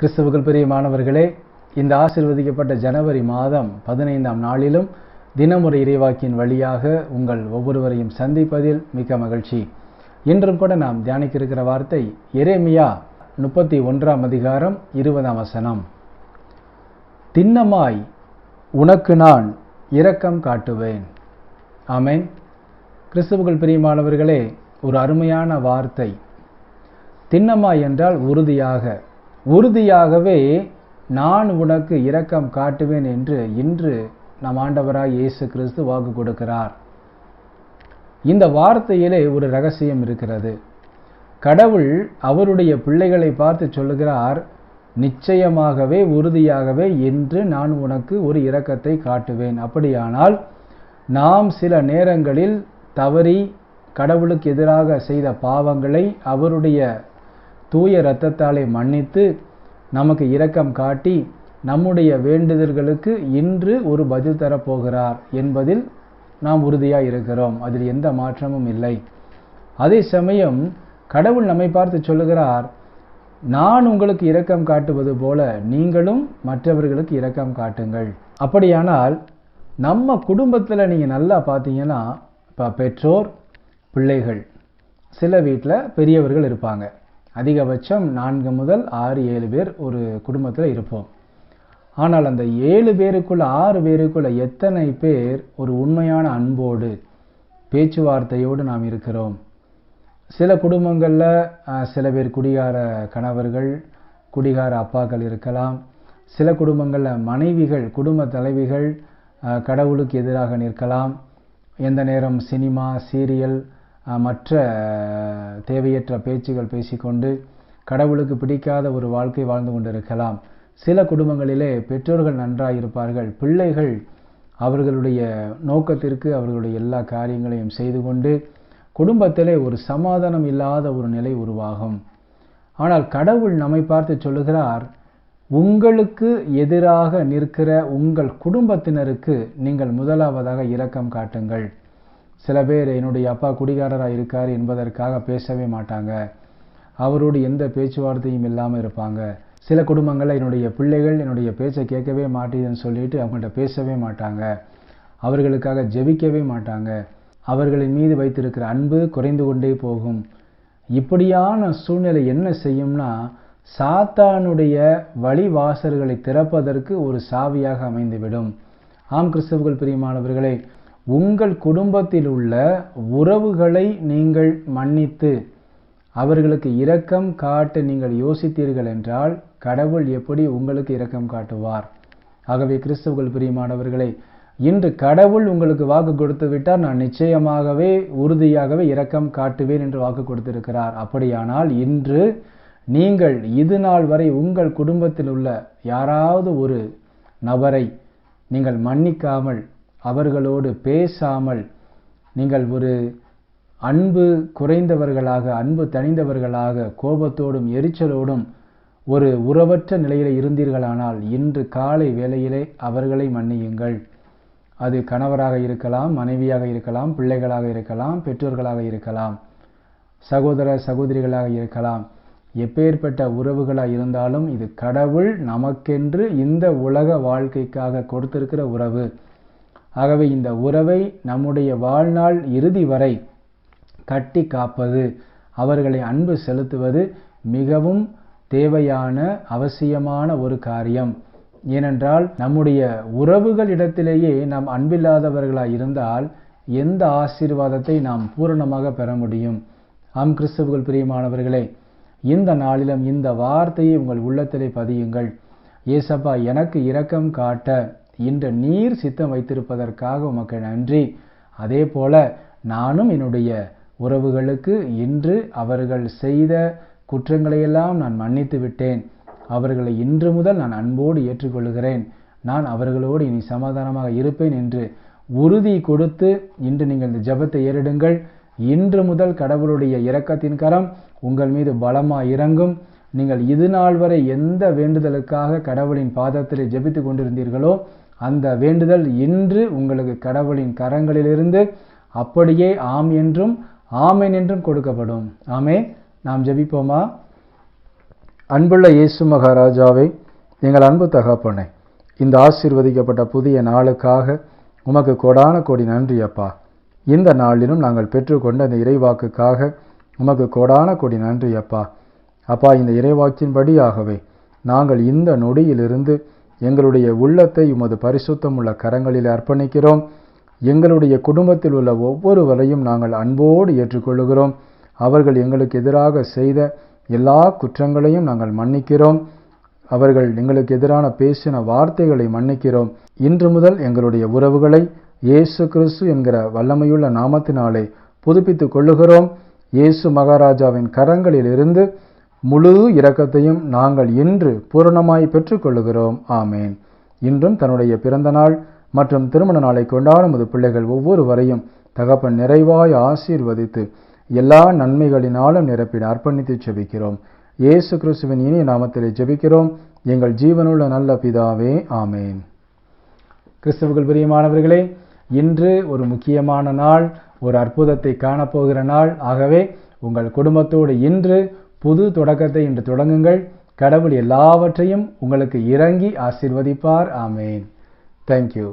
கிறிஸ்துவுக்குள் பிரியமானவர்களே இந்த ஆசிர்வதிக்கப்பட்ட ஜனவரி மாதம் பதினைந்தாம் நாளிலும் தினமுறை இறைவாக்கின் வழியாக உங்கள் ஒவ்வொருவரையும் சந்திப்பதில் மிக்க மகிழ்ச்சி. இன்றும் கூட நாம் தியானிக்க இருக்கிற வார்த்தை எரேமியா முப்பத்தி ஒன்றாம் அதிகாரம் இருபதாம் வசனம். திண்ணமாய் உனக்கு நான் இரக்கம் காட்டுவேன். ஆமேன். கிறிஸ்துவுக்குள் பிரியமானவர்களே ஒரு அருமையான வார்த்தை. திண்ணமாய் என்றால் உறுதியாக உறுதியாகவே நான் உனக்கு இரக்கம் காட்டுவேன் என்று இன்று நம் ஆண்டவராய் இயேசு கிறிஸ்து வாக்கு கொடுக்கிறார். இந்த வார்த்தையிலே ஒரு ரகசியம் இருக்கிறது. கடவுள் அவருடைய பிள்ளைகளை பார்த்து சொல்லுகிறார் நிச்சயமாகவே உறுதியாகவே என்று நான் உனக்கு ஒரு இரக்கத்தை காட்டுவேன். அப்படியானால் நாம் சில நேரங்களில் தவறி கடவுளுக்கு எதிராக செய்த பாவங்களை அவருடைய தூய இரத்தத்தாலே மன்னித்து நமக்கு இரக்கம் காட்டி நம்முடைய வேண்டுதல்களுக்கு இன்று ஒரு பதில் தரப்போகிறார் என்பதில் நாம் உறுதியாக இருக்கிறோம் அதில் எந்த மாற்றமும் இல்லை. அதே சமயம் கடவுள் நம்மை பார்த்து சொல்லுகிறார் நான் உங்களுக்கு இரக்கம் காட்டுவது போல நீங்களும் மற்றவர்களுக்கு இரக்கம் காட்டுங்கள். அப்படியானால் நம்ம குடும்பத்தில் நீங்கள் நல்லா பார்த்தீங்கன்னா இப்போ பெற்றோர் பிள்ளைகள் சில வீட்டில் பெரியவர்கள் இருப்பாங்க. அதிகபட்சம் நான்கு முதல் ஆறு ஏழு பேர் ஒரு குடும்பத்தில் இருப்போம். ஆனால் அந்த ஏழு பேருக்குள்ள ஆறு பேருக்குள்ள எத்தனை பேர் ஒரு உண்மையான அன்போடு பேச்சுவார்த்தையோடு நாம் இருக்கிறோம்? சில குடும்பங்களில் சில பேர் குடிகார கணவர்கள் குடிகார அப்பாக்கள் இருக்கலாம். சில குடும்பங்களில் மனைவிகள் குடும்ப தலைவிகள் கடவுளுக்கு எதிராக நிற்கலாம். எந்த நேரம் சினிமா சீரியல் மற்ற தேவையற்ற பேச்சுகள் பேசிக்கொண்டு கடவுளுக்கு பிடிக்காத ஒரு வாழ்க்கை வாழ்ந்து கொண்டிருக்கலாம். சில குடும்பங்களிலே பெற்றோர்கள் நன்றாக இருப்பார்கள் பிள்ளைகள் அவர்களுடைய நோக்கத்திற்கு அவர்களுடைய எல்லா காரியங்களையும் செய்து கொண்டு குடும்பத்திலே ஒரு சமாதானம் இல்லாத ஒரு நிலை உருவாகும். ஆனால் கடவுள் நம்மை பார்த்து சொல்லுகிறார் உங்களுக்கு எதிராக நிற்கிற உங்கள் குடும்பத்தினருக்கு நீங்கள் முதலாவதாக இரக்கம் காட்டுங்கள். சில பேர் என்னுடைய அப்பா குடிகாரராக இருக்கார் என்பதற்காக பேசவே மாட்டாங்க. அவரோடு எந்த பேச்சுவார்த்தையும் இல்லாமல் இருப்பாங்க. சில குடும்பங்களில் என்னுடைய பிள்ளைகள் என்னுடைய பேச்சை கேட்கவே மாட்டேதுன்னு சொல்லிட்டு அவங்கள்ட்ட பேசவே மாட்டாங்க. அவர்களுக்காக ஜெபிக்கவே மாட்டாங்க. அவர்களின் மீது வைத்திருக்கிற அன்பு குறைந்து கொண்டே போகும். இப்படியான சூழ்நிலை என்ன செய்யும்னா சாத்தானுடைய வழிவாசல்களை திறப்பதற்கு ஒரு சாவியாக அமைந்துவிடும். ஆம் கிறிஸ்தவர்கள் பிரியமானவர்களே உங்கள் குடும்பத்தில் உள்ள உறவுகளை நீங்கள் மன்னித்து அவர்களுக்கு இரக்கம் காட்ட நீங்கள் யோசித்தீர்கள் என்றால் கடவுள் எப்படி உங்களுக்கு இரக்கம் காட்டுவார்? ஆகவே கிறிஸ்தவர்கள் பிரியமானவர்களே இன்று கடவுள் உங்களுக்கு வாக்கு கொடுத்து விட்டார் நான் நிச்சயமாகவே உறுதியாகவே இரக்கம் காட்டுவேன் என்று வாக்கு கொடுத்திருக்கிறார். அப்படியானால் இன்று நீங்கள் இது நாள் வரை உங்கள் குடும்பத்தில் உள்ள யாராவது ஒரு நபரை நீங்கள் மன்னிக்காமல் அவர்களோடு பேசாமல் நீங்கள் ஒரு அன்பு குறைந்தவர்களாக அன்பு தணிந்தவர்களாக கோபத்தோடும் எரிச்சலோடும் ஒரு உறவற்ற நிலையில் இருந்தீர்களானால் இன்று காலை வேளையிலே அவர்களை மன்னியுங்கள். அது கணவராக இருக்கலாம் மனைவியாக இருக்கலாம் பிள்ளைகளாக இருக்கலாம் பெற்றோர்களாக இருக்கலாம் சகோதர சகோதரிகளாக இருக்கலாம். எப்பேற்பட்ட உறவுகளாக இருந்தாலும் இது கடவுள் நமக்கென்று இந்த உலக வாழ்க்கைக்காக கொடுத்திருக்கிற உறவு. ஆகவே இந்த உறவை நம்முடைய வாழ்நாள் இறுதி வரை கட்டி காப்பது அவர்களை அன்பு செலுத்துவது மிகவும் தேவையான அவசியமான ஒரு காரியம். ஏனென்றால் நம்முடைய உறவுகள் இடத்திலேயே நாம் அன்பில்லாதவர்களாக இருந்தால் எந்த ஆசீர்வாதத்தை நாம் பூரணமாக பெற முடியும்? ஆம் கிறிஸ்துவர்கள் பிரியமானவர்களே இந்த நாளிலும் இந்த வார்த்தையை உங்கள் உள்ளத்திலே பதியுங்கள். ஏசப்பா எனக்கு இரக்கம் காட்ட இன்று நீர் சித்தம் வைத்திருப்பதற்காக உமக்கு நன்றி. அதே போல நானும் என்னுடைய உறவுகளுக்கு இன்று அவர்கள் செய்த குற்றங்களையெல்லாம் நான் மன்னித்து விட்டேன். அவர்களை இன்று முதல் நான் அன்போடு ஏற்றுக்கொள்கிறேன். நான் அவர்களோடு இனி சமாதானமாக இருப்பேன் என்று உறுதி கொடுத்து இன்று நீங்கள் இந்த ஜபத்தை ஏறிடுங்கள். இன்று முதல் கடவுளுடைய இரக்கத்தின் கரம் உங்கள் மீது பலமாக இறங்கும். நீங்கள் இது நாள் வரை எந்த வேண்டுதலுக்காக கடவுளின் பாதத்தில் ஜெபித்து கொண்டிருந்தீர்களோ அந்த வேண்டுதல் இன்று உங்களுக்கு கடவுளின் கரங்களிலிருந்து அப்படியே ஆம் என்றும் ஆமேன் என்றும் கொடுக்கப்படும். ஆமே நாம் ஜபிப்போமா? அன்புள்ள இயேசு மகாராஜாவை எங்கள் அன்பு தகப்பனை இந்த ஆசீர்வதிக்கப்பட்ட புதிய நாளுக்காக உமக்கு கொடான கோடி நன்றி அப்பா. இந்த நாளிலும் நாங்கள் பெற்றுக்கொண்ட இந்த இறைவாக்குக்காக உமக்கு கோடான கோடி நன்றி அப்பா. அப்பா இந்த இறைவாக்கின்படியாகவே நாங்கள் இந்த நொடியிலிருந்து எங்களுடைய உள்ளத்தை உமது பரிசுத்தமுள்ள கரங்களில் அர்ப்பணிக்கிறோம். எங்களுடைய குடும்பத்தில் உள்ள ஒவ்வொருவரையும் நாங்கள் அன்போடு ஏற்றுக்கொள்கிறோம் அவர்கள் எங்களுக்கு எதிராக செய்த எல்லா குற்றங்களையும் நாங்கள் மன்னிக்கிறோம். அவர்கள் எங்களுக்கு எதிரான பேசின வார்த்தைகளை மன்னிக்கிறோம். இன்று முதல் எங்களுடைய உறவுகளை இயேசு கிறிஸ்து என்கிற வல்லமையுள்ள நாமத்தினாலே புதுப்பித்துக் கொள்ளுகிறோம். இயேசு மகாராஜாவின் கரங்களில் இருந்து முழு இரக்கத்தையும் நாங்கள் இன்று பூரணமாய் பெற்றுக்கொள்ளுகிறோம். ஆமேன். இன்றும் தன்னுடைய பிறந்த நாள் மற்றும் திருமண நாளை கொண்டாடும் அது பிள்ளைகள் ஒவ்வொருவரையும் தகப்பன் நிறைவாய் ஆசீர்வதித்து எல்லா நன்மைகளினாலும் நிரப்பிட அர்ப்பணித்து ஜெபிக்கிறோம். இயேசு கிறிஸ்துவின் இனிய நாமத்திலே ஜெபிக்கிறோம். எங்கள் ஜீவனுள்ள நல்ல பிதாவே ஆமேன். கிறிஸ்துவுக்குள் பிரியமானவர்களே இன்று ஒரு முக்கியமான நாள் ஒரு அற்புதத்தை காணப்போகிற நாள். ஆகவே உங்கள் குடும்பத்தோடு இன்று புது தொடக்கத்தை இன்று தொடங்குங்கள். கடவுள் எல்லாவற்றையும் உங்களுக்கு இறங்கி ஆசீர்வதிப்பார். ஆமேன். தேங்க்யூ